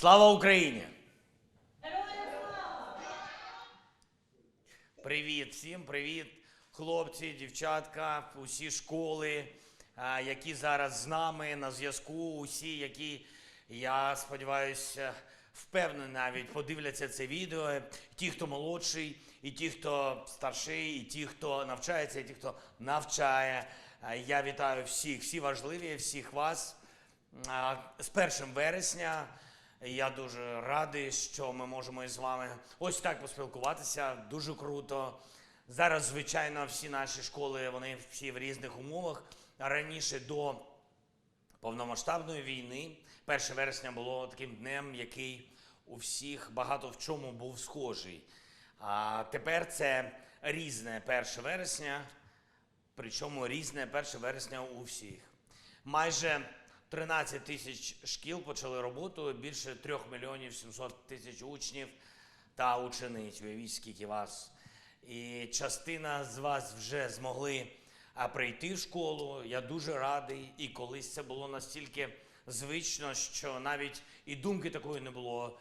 Слава Україні! Привіт всім, привіт, хлопці, дівчатка, усі школи, які зараз з нами на зв'язку, усі, які, я сподіваюся, впевнений навіть подивляться це відео. Ті, хто молодший, і ті, хто старший, і ті, хто навчається, і ті, хто навчає. Я вітаю всіх, всі важливі, всіх вас. З 1 вересня я дуже радий, що ми можемо із вами ось так поспілкуватися. Дуже круто. Зараз, звичайно, всі наші школи, вони всі в різних умовах. Раніше до повномасштабної війни, 1 вересня було таким днем, який у всіх багато в чому був схожий. А тепер це різне 1 вересня, причому різне 1 вересня у всіх. Майже 13 тисяч шкіл почали роботу, більше 3 мільйонів 700 тисяч учнів та учениць. Уявіть, скільки вас. І частина з вас вже змогли прийти в школу. Я дуже радий. І колись це було настільки звично, що навіть і думки такої не було.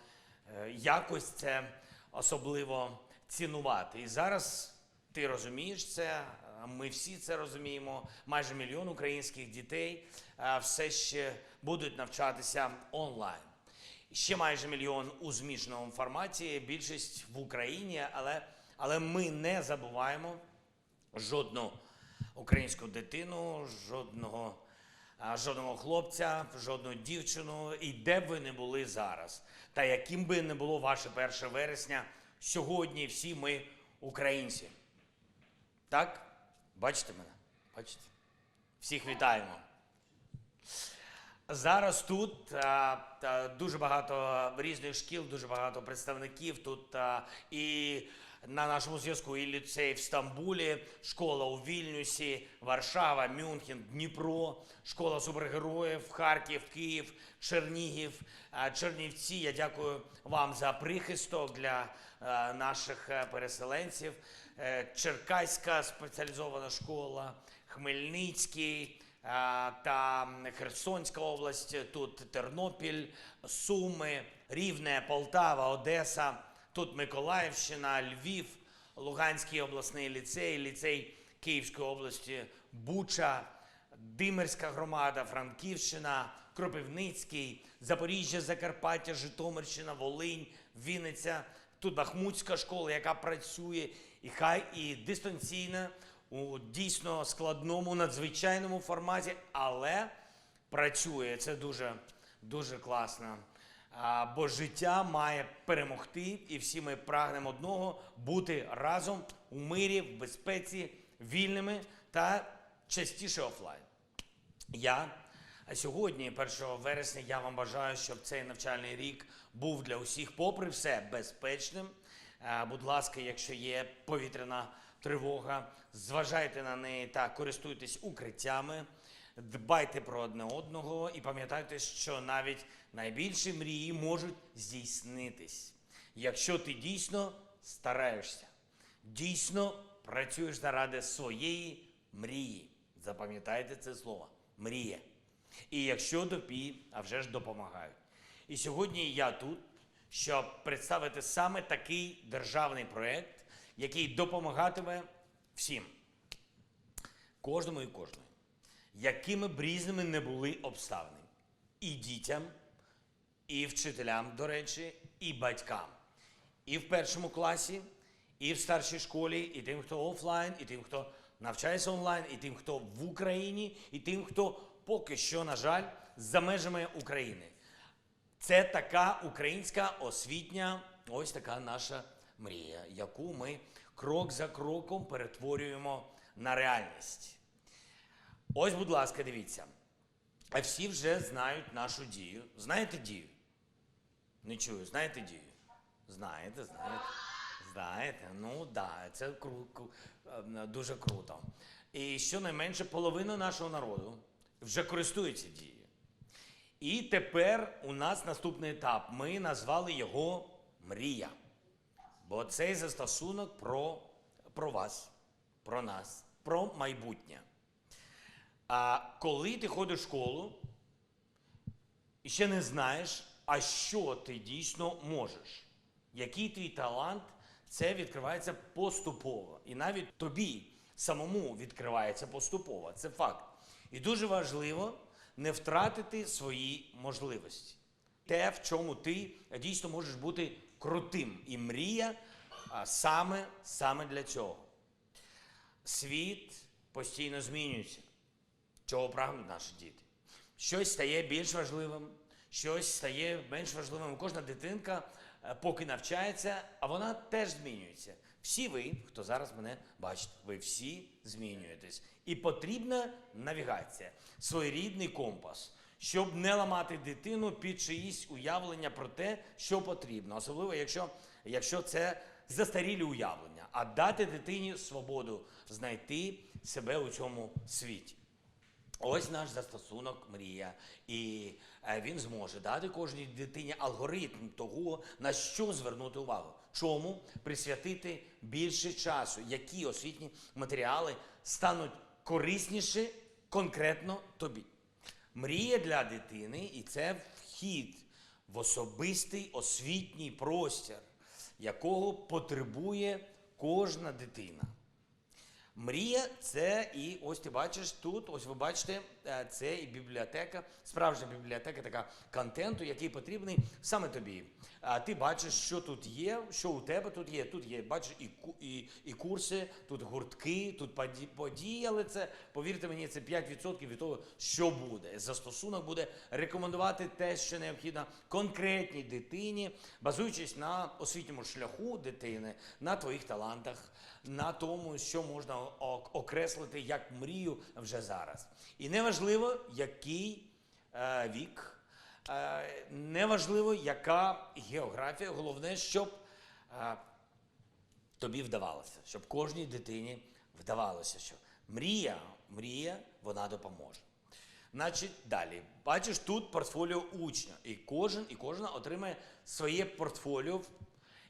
Е, Якось це особливо цінувати. І зараз ти розумієш це, ми всі це розуміємо. Майже мільйон українських дітей все ще будуть навчатися онлайн. Ще майже мільйон у змішаному форматі, більшість в Україні, але, але ми не забуваємо жодну українську дитину, жодного, жодного хлопця, жодну дівчину, і де б ви не були зараз. Та яким би не було ваше 1 вересня, сьогодні всі ми українці. Так? Бачите мене? Бачите? Всіх вітаємо. Зараз тут а, та, дуже багато різних шкіл, дуже багато представників. Тут а, і на нашому зв'язку і ліцей в Стамбулі, школа у Вільнюсі, Варшава, Мюнхен, Дніпро, школа супергероїв, Харків, Київ, Чернігів, Чернівці. Я дякую вам за прихисток для наших е, переселенців. Е, Черкаська спеціалізована школа, Хмельницький та Херсонська область, тут Тернопіль, Суми, Рівне, Полтава, Одеса, тут Миколаївщина, Львів, Луганський обласний ліцей, ліцей Київської області, Буча, Димирська громада, Франківщина, Кропивницький, Запоріжжя, Закарпаття, Житомирщина, Волинь, Вінниця. Тут Бахмутська школа, яка працює, і хай і дистанційна у дійсно складному, надзвичайному форматі, але працює. Це дуже, дуже класно. А, бо життя має перемогти, і всі ми прагнемо одного бути разом у мирі, в безпеці, вільними та частіше офлайн. Я сьогодні, 1 вересня, я вам бажаю, щоб цей навчальний рік був для усіх, попри все, безпечним. Е, Будь ласка, якщо є повітряна тривога, зважайте на неї та користуйтесь укриттями, дбайте про одне одного і пам'ятайте, що навіть найбільші мрії можуть здійснитись, якщо ти дійсно стараєшся, дійсно працюєш заради своєї мрії. Запам'ятайте це слово мрія. І якщо тобі, а вже ж допомагають. І сьогодні я тут, щоб представити саме такий державний проєкт, який допомагатиме всім, кожному і кожної, якими б різними не були обставини, і дітям, і вчителям, до речі, і батькам, і в першому класі, і в старшій школі, і тим, хто офлайн, і тим, хто навчається онлайн, і тим, хто в Україні, і тим, хто поки що, на жаль, за межами України. Це така українська освітня, ось така наша мрія, яку ми крок за кроком перетворюємо на реальність. Ось, будь ласка, дивіться. А всі вже знають нашу дію. Знаєте дію? Не чую, знаєте дію? Знаєте, знаєте. Знаєте, ну да, це кру- кру- е, дуже круто. І щонайменше половина нашого народу вже користується дією. І тепер у нас наступний етап. Ми назвали його Мрія. Бо цей застосунок про, про вас, про нас, про майбутнє. А коли ти ходиш в школу і ще не знаєш, а що ти дійсно можеш. Який твій талант, це відкривається поступово. І навіть тобі самому відкривається поступово. Це факт. І дуже важливо не втратити свої можливості. Те, в чому ти дійсно можеш бути крутим. І мрія саме, саме для цього. Світ постійно змінюється. Чого прагнуть наші діти? Щось стає більш важливим, щось стає менш важливим. Кожна дитинка, е, поки навчається, а вона теж змінюється. Всі ви, хто зараз мене бачите, ви всі змінюєтесь. І потрібна навігація, своєрідний компас, щоб не ламати дитину під чиїсь уявлення про те, що потрібно, особливо якщо, якщо це застарілі уявлення, а дати дитині свободу знайти себе у цьому світі. Ось наш застосунок мрія, і е, він зможе дати кожній дитині алгоритм того, на що звернути увагу, чому присвятити більше часу, які освітні матеріали стануть корисніші конкретно тобі. Мрія для дитини, і це вхід в особистий освітній простір, якого потребує кожна дитина. Мрія це і ось ти бачиш тут, ось ви бачите, це і бібліотека, справжня бібліотека така контенту, який потрібний саме тобі. А ти бачиш, що тут є, що у тебе тут є. Тут є, бачиш, і, і, і курси, тут гуртки, тут поді- події, але це, повірте мені, це 5% від того, що буде. Застосунок буде рекомендувати те, що необхідно конкретній дитині, базуючись на освітньому шляху дитини, на твоїх талантах, на тому, що можна окреслити як мрію вже зараз. І неважливо, який е, вік, е, неважливо, яка географія, головне, щоб е, тобі вдавалося, щоб кожній дитині вдавалося, що мрія, мрія, вона допоможе. Значить, далі. Бачиш, тут портфоліо учня. І кожен, і кожна отримає своє портфоліо.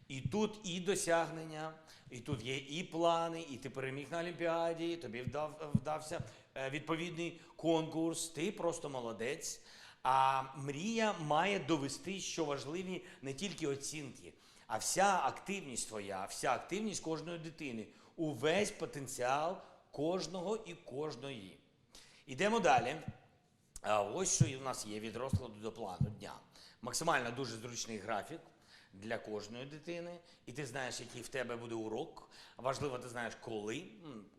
І тут і досягнення, і тут є і плани, і ти переміг на Олімпіаді, і тобі вдав, вдався відповідний конкурс, ти просто молодець. А мрія має довести, що важливі не тільки оцінки, а вся активність твоя, вся активність кожної дитини, увесь потенціал кожного і кожної. Ідемо далі. Ось що у нас є від розкладу до плану дня. Максимально дуже зручний графік для кожної дитини, і ти знаєш, який в тебе буде урок. Важливо, ти знаєш, коли.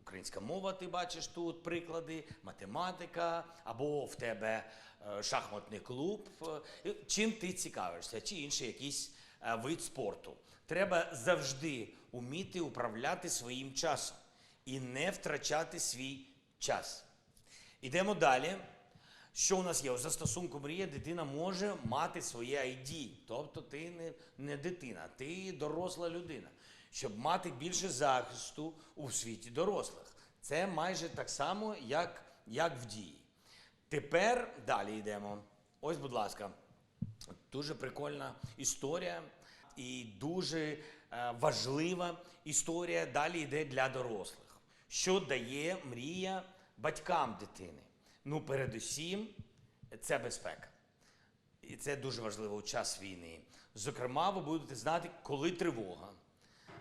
Українська мова, ти бачиш тут приклади, математика, або в тебе е, шахматний клуб. Е, Чим ти цікавишся, чи інший якийсь е, вид спорту. Треба завжди вміти управляти своїм часом і не втрачати свій час. Ідемо далі. Що у нас є? У застосунку мрія дитина може мати своє ID. Тобто ти не, не дитина, ти доросла людина. Щоб мати більше захисту у світі дорослих. Це майже так само, як, як в дії. Тепер далі йдемо. Ось, будь ласка, дуже прикольна історія і дуже е, важлива історія далі йде для дорослих. Що дає мрія батькам дитини? Ну, передусім, це безпека. І це дуже важливо у час війни. Зокрема, ви будете знати, коли тривога,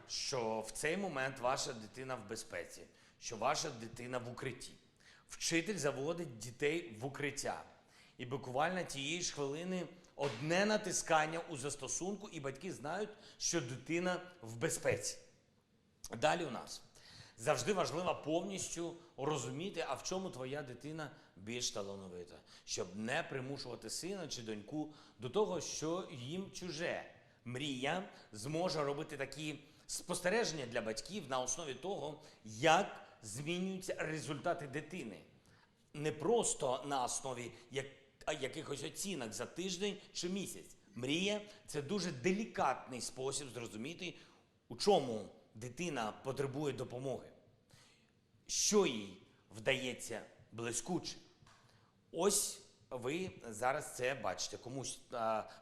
що в цей момент ваша дитина в безпеці, що ваша дитина в укритті. Вчитель заводить дітей в укриття. І буквально тієї ж хвилини одне натискання у застосунку, і батьки знають, що дитина в безпеці. Далі у нас завжди важливо повністю розуміти, а в чому твоя дитина більш талановита, щоб не примушувати сина чи доньку до того, що їм чуже. Мрія зможе робити такі спостереження для батьків на основі того, як змінюються результати дитини. Не просто на основі як, якихось оцінок за тиждень чи місяць. Мрія це дуже делікатний спосіб зрозуміти, у чому дитина потребує допомоги, що їй вдається блискуче. Ось ви зараз це бачите. Комусь,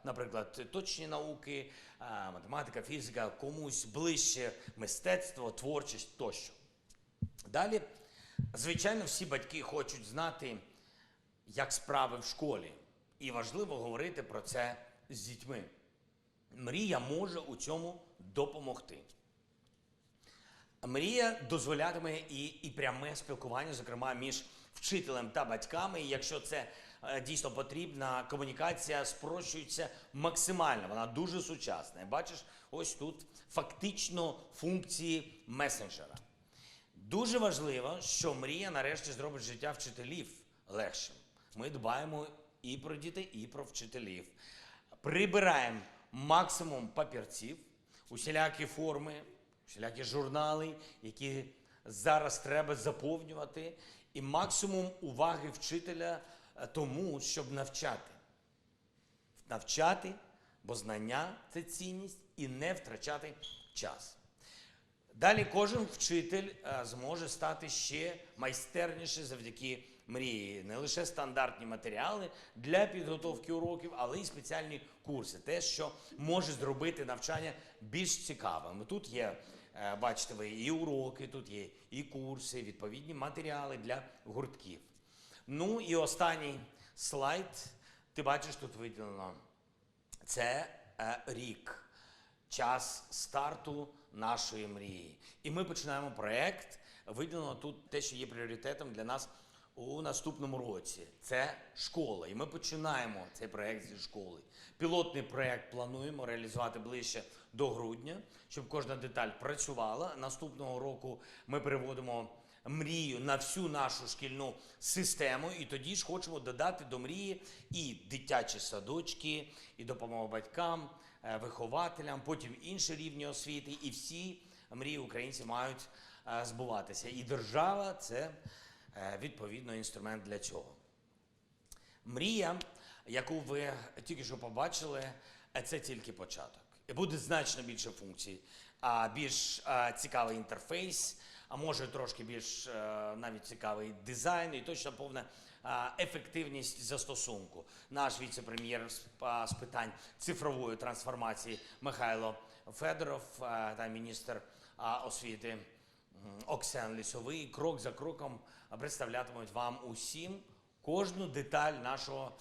наприклад, точні науки, математика, фізика, комусь ближче мистецтво, творчість тощо. Далі, звичайно, всі батьки хочуть знати, як справи в школі. І важливо говорити про це з дітьми. Мрія може у цьому допомогти. Мрія дозволятиме і, і пряме спілкування, зокрема між вчителем та батьками. І якщо це е, дійсно потрібна, комунікація спрощується максимально. Вона дуже сучасна. Бачиш, ось тут фактично функції месенджера. Дуже важливо, що мрія нарешті зробить життя вчителів легшим. Ми дбаємо і про дітей, і про вчителів. Прибираємо максимум папірців, усілякі форми, усілякі журнали, які зараз треба заповнювати, і максимум уваги вчителя е, тому, щоб навчати. Навчати, бо знання це цінність, і не втрачати час. Далі кожен вчитель е, зможе стати ще майстерніше завдяки мрії. Не лише стандартні матеріали для підготовки уроків, але й спеціальні курси. Те, що може зробити навчання більш цікавим. Тут є, бачите ви, і уроки, тут є і курси, відповідні матеріали для гуртків. Ну і останній слайд. Ти бачиш, тут виділено це е, рік, час старту нашої мрії. І ми починаємо проект. Виділено тут те, що є пріоритетом для нас у наступному році. Це школа. І ми починаємо цей проект зі школи. Пілотний проект плануємо реалізувати ближче до грудня, щоб кожна деталь працювала. Наступного року ми переводимо мрію на всю нашу шкільну систему, і тоді ж хочемо додати до мрії і дитячі садочки, і допомогу батькам, е, вихователям, потім інші рівні освіти, і всі мрії українців мають е, збуватися. І держава це е, відповідно інструмент для цього. Мрія, яку ви тільки що побачили, це тільки початок. Буде значно більше функцій, а більш цікавий інтерфейс, а може трошки більш е, навіть цікавий дизайн і точно повна ефективність застосунку. Наш віце-прем'єр з, питань цифрової трансформації Михайло Федоров та міністр освіти Оксен Лісовий крок за кроком представлятимуть вам усім кожну деталь нашого,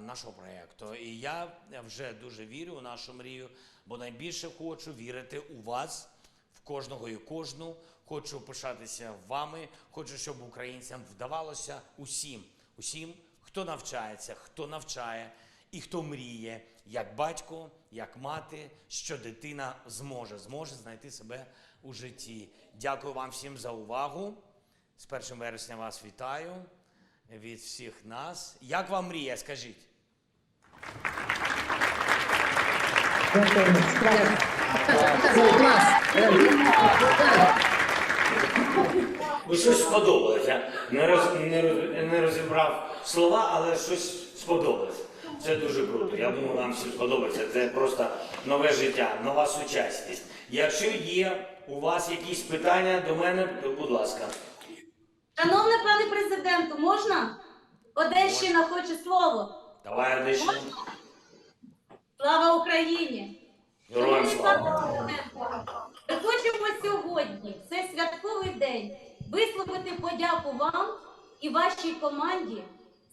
нашого проєкту. І я вже дуже вірю у нашу мрію, бо найбільше хочу вірити у вас, в кожного і кожну. Хочу пишатися вами, хочу, щоб українцям вдавалося усім, усім, хто навчається, хто навчає і хто мріє, як батько, як мати, що дитина зможе, зможе знайти себе у житті. Дякую вам всім за увагу. З 1 вересня вас вітаю від всіх нас. Як вам мрія, скажіть? Ну, щось сподобалося. Не, роз, не, не розібрав слова, але щось сподобалося. Це дуже круто. Я думаю, вам всім сподобається. Це просто нове життя, нова сучасність. Якщо є у вас якісь питання до мене, то будь ласка. Шановний пане президенту, можна? Одещина хоче слово. Давай Одещину. Слава Україні! Героям слава. Ми хочемо сьогодні, в цей святковий день, висловити подяку вам і вашій команді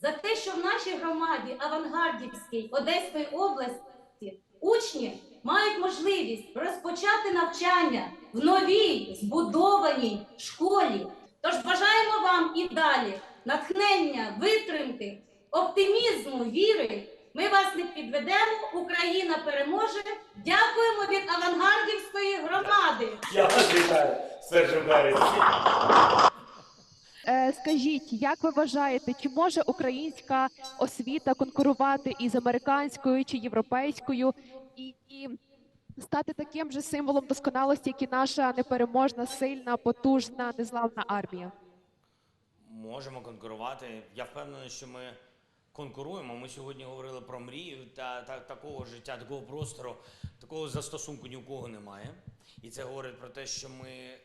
за те, що в нашій громаді Авангардівській Одеської області учні мають можливість розпочати навчання в новій збудованій школі. Тож бажаємо вам і далі натхнення, витримки, оптимізму, віри. Ми вас не підведемо, Україна переможе. Дякуємо від авангардівської громади. Я вас вітаю з 1 березня. Е, Скажіть, як ви вважаєте, чи може українська освіта конкурувати із американською чи європейською і, і стати таким же символом досконалості, як і наша непереможна, сильна, потужна, незламна армія? Можемо конкурувати. Я впевнений, що ми конкуруємо. Ми сьогодні говорили про мрію та, та такого життя, такого простору, такого застосунку ні у кого немає. І це говорить про те, що ми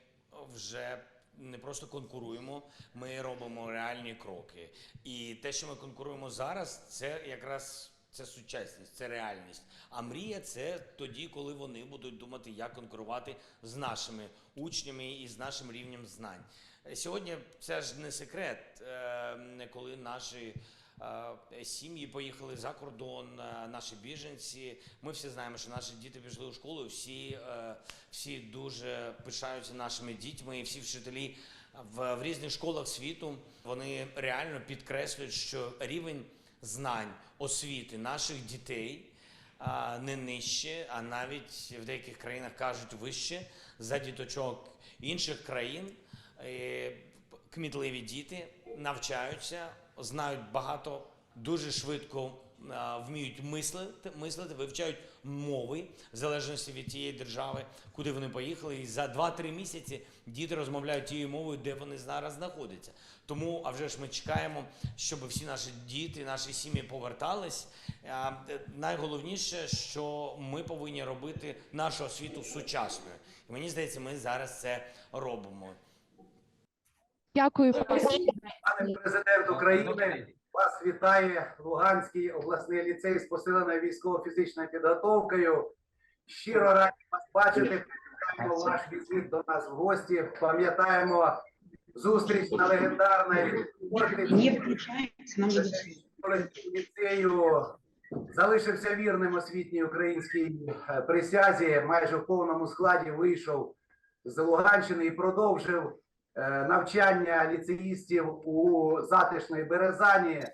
вже не просто конкуруємо, ми робимо реальні кроки. І те, що ми конкуруємо зараз, це якраз це сучасність, це реальність. А мрія це тоді, коли вони будуть думати, як конкурувати з нашими учнями і з нашим рівнем знань. Сьогодні це ж не секрет, е, коли наші е, сім'ї поїхали за кордон, е, наші біженці. Ми всі знаємо, що наші діти пішли у школу. Всі, всі дуже пишаються нашими дітьми, і всі вчителі в, в різних школах світу вони реально підкреслюють, що рівень знань освіти наших дітей не нижче, а навіть в деяких країнах кажуть вище за діточок інших країн. Кмітливі діти навчаються, знають багато, дуже швидко вміють мислити, мислити, вивчають мови в залежності від тієї держави, куди вони поїхали. І за 2-3 місяці діти розмовляють тією мовою, де вони зараз знаходяться. Тому, а вже ж ми чекаємо, щоб всі наші діти, наші сім'ї повертались. Е, Найголовніше, що ми повинні робити нашу освіту сучасною. І мені здається, ми зараз це робимо. Дякую. Пане президент України, вас вітає Луганський обласний ліцей з посиленою військово-фізичною підготовкою. Щиро раді вас бачити. Пам'ятаємо ваш візит до нас в гості. Пам'ятаємо зустріч на легендарній ліцею. Залишився вірним освітній українській е, присязі. Майже в повному складі вийшов з Луганщини і продовжив навчання ліцеїстів у затишної Березані.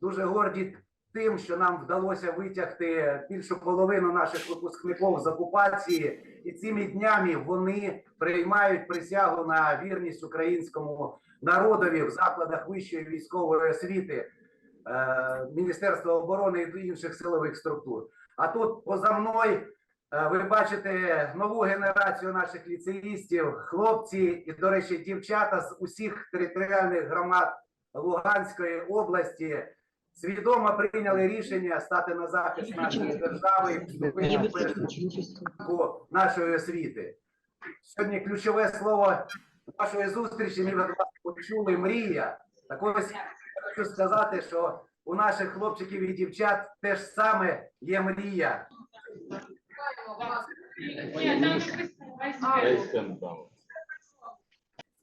Дуже горді тим, що нам вдалося витягти більшу половину наших випускників з окупації, і цими днями вони приймають присягу на вірність українському народові в закладах вищої військової освіти. е, Міністерства оборони і інших силових структур. А тут поза мною е, ви бачите нову генерацію наших ліцеїстів, хлопці і, до речі, дівчата з усіх територіальних громад Луганської області свідомо прийняли рішення стати на захист нашої держави і вступити в першу нашої освіти. Сьогодні ключове слово нашої зустрічі ми вас почули мрія. Так ось хочу сказати, що у наших хлопчиків і дівчат теж саме є мрія.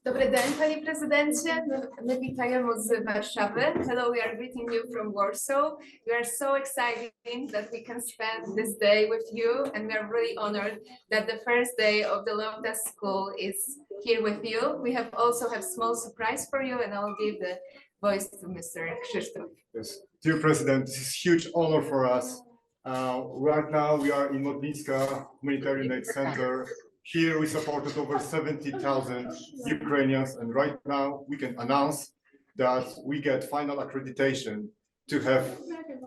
Dobry dzień, panie prezydencie. My, my witajemy z Warszawy. Hello, we are greeting you from Warsaw. We are so excited that we can spend this day with you and we are really honored that the first day of the Lomda School is here with you. We have also have small surprise for you and I'll give the voice to Mr. Krzysztof. Yes, dear President, this is huge honor for us. Uh, right now, we are in Modlitska Humanitarian Aid Center. Here, we supported over seventy thousand Ukrainians, and right now, we can announce that we get final accreditation to have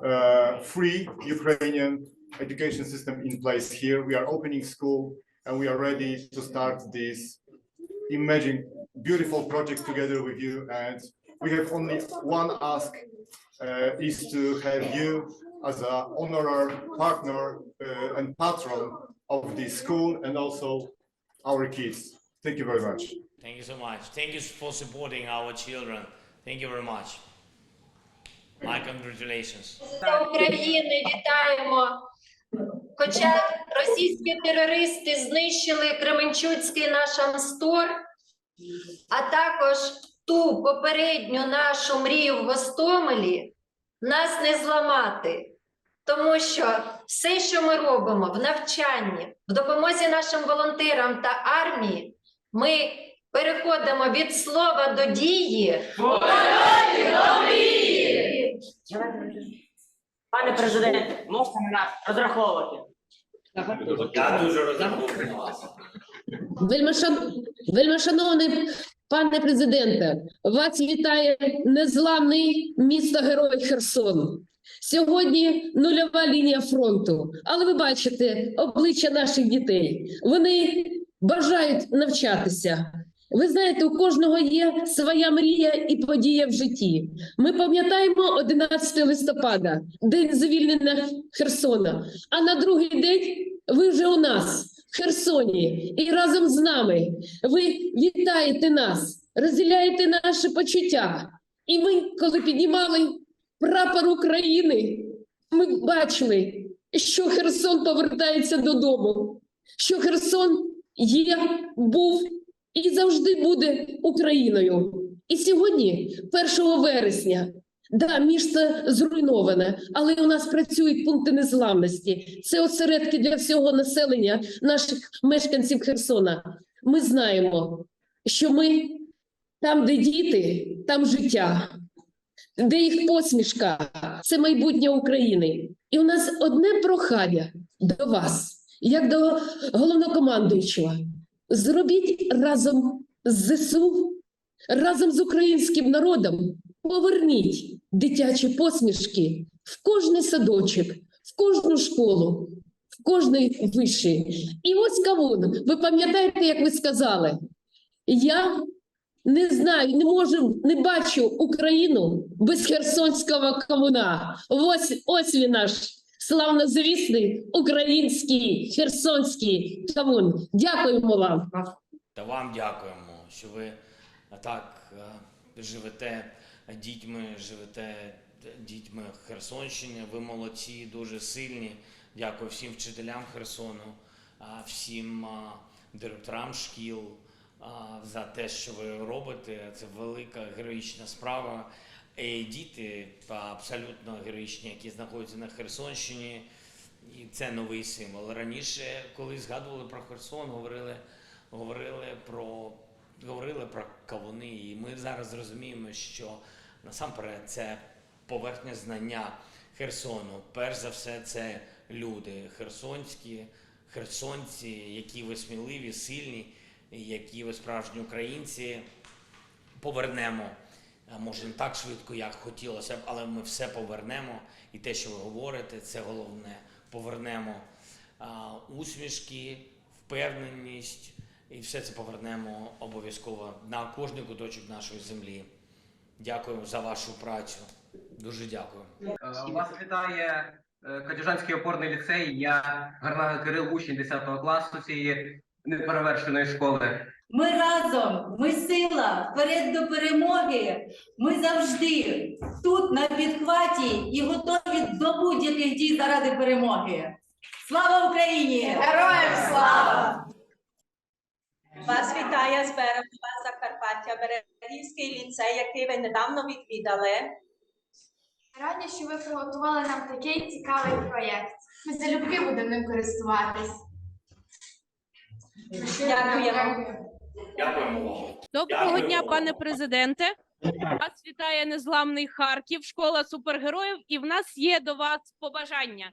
uh, free Ukrainian education system in place here. We are opening school, and we are ready to start this imagine beautiful project together with you. And we have only one ask uh, is to have you as a honorary partner uh, and patron of the school and also our kids. Thank you very much. Thank you so much. Thank you for supporting our children. Thank you very much. My congratulations. Для України вітаємо. Хоча російські терористи знищили Кременчуцький наш Амстор, а також ту попередню нашу мрію в Гостомелі, нас не зламати. Тому що все, що ми робимо в навчанні, в допомозі нашим волонтерам та армії, ми переходимо від слова до дії. Пане президенте, можете нас розраховувати. Я дуже розраховую. Вельмишан... Вельмишановний пане президенте, вас вітає незламний місто Герой Херсон. Сьогодні нульова лінія фронту, але ви бачите обличчя наших дітей. Вони бажають навчатися. Ви знаєте, у кожного є своя мрія і подія в житті. Ми пам'ятаємо 11 листопада, день звільнення Херсона. А на другий день ви вже у нас в Херсоні і разом з нами. Ви вітаєте нас, розділяєте наші почуття. І ми, коли піднімали прапор України, ми бачили, що Херсон повертається додому, що Херсон є, був і завжди буде Україною. І сьогодні, 1 вересня, Да, місто зруйноване, але у нас працюють пункти незламності. Це осередки для всього населення, наших мешканців Херсона. Ми знаємо, що ми там, де діти, там життя, де їх посмішка, це майбутнє України. І у нас одне прохання до вас, як до головнокомандуючого. Зробіть разом з ЗСУ, разом з українським народом, поверніть дитячі посмішки в кожний садочок, в кожну школу, в кожний виший. І ось кавун. Ви пам'ятаєте, як ви сказали? Я не знаю, не можу, не бачу Україну без херсонського кавуна. Ось ось він наш славнозвісний український херсонський кавун. Дякуємо вам. Та вам дякуємо, що ви так е, живете дітьми, живете дітьми Херсонщини. Ви молодці, дуже сильні. Дякую всім вчителям Херсону, всім директорам шкіл за те, що ви робите. Це велика героїчна справа. І діти абсолютно героїчні, які знаходяться на Херсонщині. І це новий символ. Раніше, коли згадували про Херсон, говорили, говорили про говорили про кавуни, і ми зараз розуміємо, що насамперед це поверхня знання Херсону. Перш за все, це люди херсонські, херсонці, які ви сміливі, сильні, які ви справжні українці. Повернемо. Може, не так швидко, як хотілося б, але ми все повернемо. І те, що ви говорите, це головне. Повернемо усмішки, впевненість, і все це повернемо обов'язково на кожний куточок нашої землі. Дякую за вашу працю. Дуже дякую. Е, Вас вітає е, Кадюжанський опорний ліцей. Я Гарнага Кирил, учень 10 класу цієї неперевершеної школи. Ми разом, ми сила, вперед до перемоги. Ми завжди тут на підхваті і готові до будь-яких дій заради перемоги. Слава Україні! Героям слава! Вас вітає з Берегова Закарпаття, Берегівський ліцей, який ви недавно відвідали. Раді, що ви приготували нам такий цікавий проєкт. Ми залюбки будемо ним користуватись. Дякуємо. Дякуємо вам. Доброго дня, пане президенте. Вас вітає незламний Харків, школа супергероїв, і в нас є до вас побажання.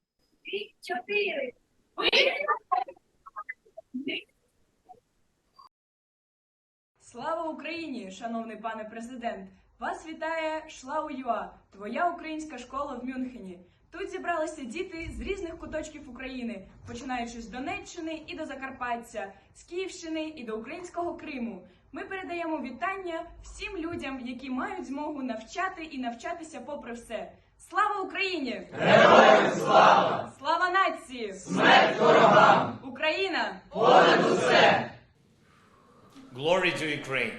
Слава Україні, шановний пане президент! Вас вітає Шлау.ЮА, твоя українська школа в Мюнхені. Тут зібралися діти з різних куточків України, починаючи з Донеччини і до Закарпаття, з Київщини і до українського Криму. Ми передаємо вітання всім людям, які мають змогу навчати і навчатися попри все. Слава Україні! Героям слава! Слава нації! Смерть ворогам! Україна! Понад усе! Glory to Ukraine!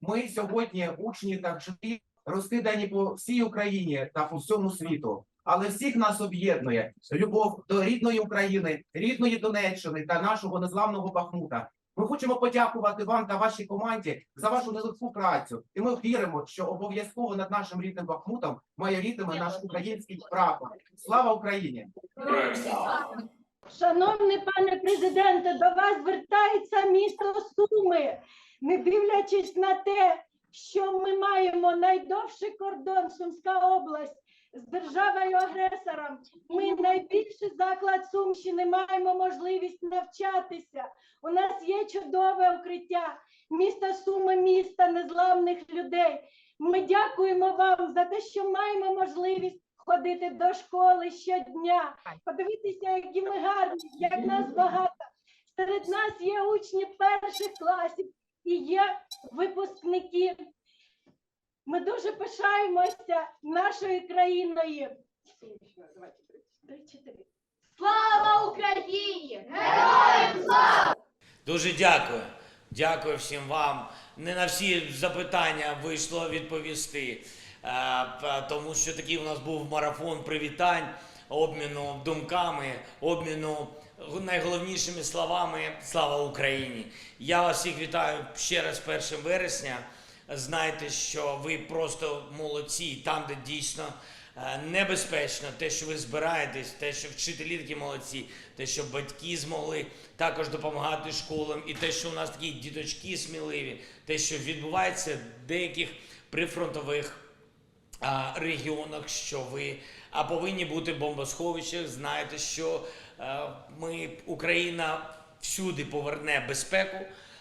Ми сьогодні учні та вчителі розкидані по всій Україні та по всьому світу. Але всіх нас об'єднує любов до рідної України, рідної Донеччини та нашого незламного Бахмута. Ми хочемо подякувати вам та вашій команді за вашу нелегку працю, і ми віримо, що обов'язково над нашим рідним Бахмутом має рідними наш український прапор. Слава Україні! Шановний пане президенте, до вас звертається місто Суми, не дивлячись на те, що ми маємо найдовший кордон Сумська область з державою агресором. Ми найбільший заклад Сумщини маємо можливість навчатися. У нас є чудове укриття. Місто Суми, місто незламних людей. Ми дякуємо вам за те, що маємо можливість ходити до школи щодня, подивитися, які ми гарні, як нас багато. Серед нас є учні перших класів і є випускники. Ми дуже пишаємося нашою країною. Слава Україні! Героям слава! Дуже дякую. Дякую всім вам. Не на всі запитання вийшло відповісти, е, тому що такий у нас був марафон привітань, обміну думками, обміну найголовнішими словами Слава Україні! Я вас всіх вітаю ще раз 1 вересня. знайте, що ви просто молодці, там, де дійсно е, небезпечно, те, що ви збираєтесь, те, що вчителі такі молодці, те, що батьки змогли також допомагати школам, і те, що у нас такі діточки сміливі, те, що відбувається в деяких прифронтових регіонах, що ви а, повинні бути в бомбосховищах. Знаєте, що ми, Україна всюди поверне безпеку,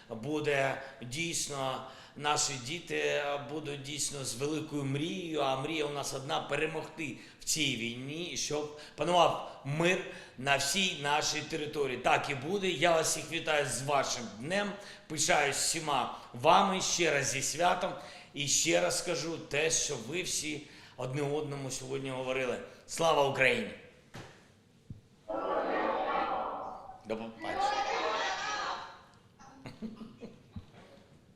буде дійсно. Наші діти е, будуть дійсно з великою мрією, а мрія у нас одна перемогти в цій війні, щоб панував мир на всій нашій території. Так і буде. Я вас всіх вітаю з вашим днем. Пишаюсь всіма вами ще раз зі святом. І ще раз скажу те, що ви всі одне одному сьогодні говорили. Слава Україні! Dá mais parte.